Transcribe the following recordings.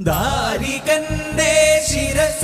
ದಾರಿ ಕನ್ನೇ ಶಿರಸ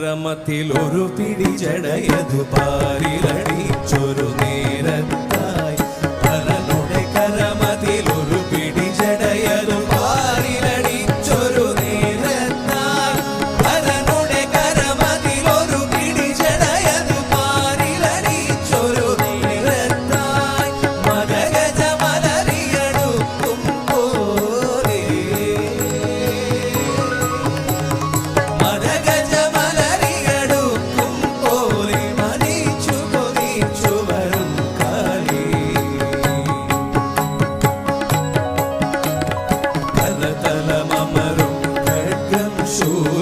സംഭ്രമത്തിൽ ഒരു പിടി ചടയതു ജടയതു പാലിലടിച്ചൊരു നേരത്തിൽ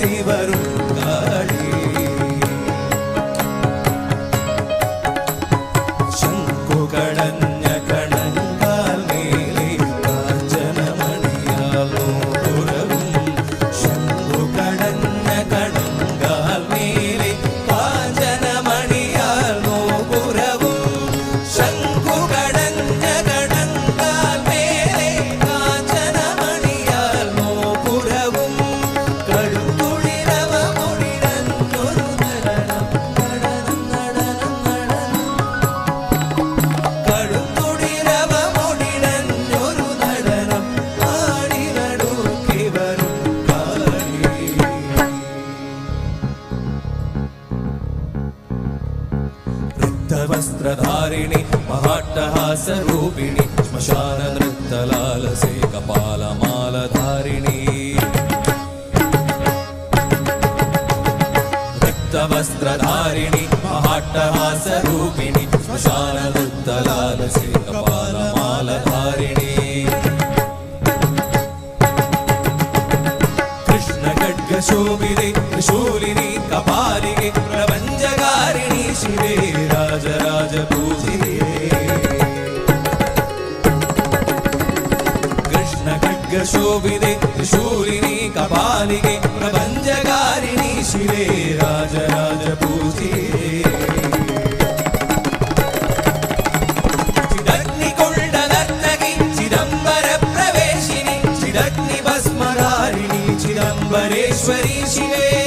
വീശി വരും കാളി. ശംഖുകടഞ്ഞ കണങ്കാൽ മേലെ കാഞ്ചനമണിയാൽ നോക്കുറവും ശംഖുകടഞ്ഞ കണങ്കാൽ മേലെ കാഞ്ചനമണിയാൽ നോക്കുറവും ശംഖു శస్త్రధారిణి మహాట్టహాసరూపిణి శ్మశాన నృత్తలాలసే కపాలమాలధారిణి రక్తవస్త్రధారిణి మహాట్టహాసరూపిణి శ్మశాన నృత్తలాలసే కపాలమాలధారిణి కృష్ణ ఖడ్గశోభిని త్రిశూలిని కపాలిని రాజరాజ పూజియే కృష్ణ ఖడ్గ శోభిదే శూలిని కపాలిగే ప్రపంచకారిణి శివే రాజరాజ పూజియే చిదంబరేశ్వరీ శివే.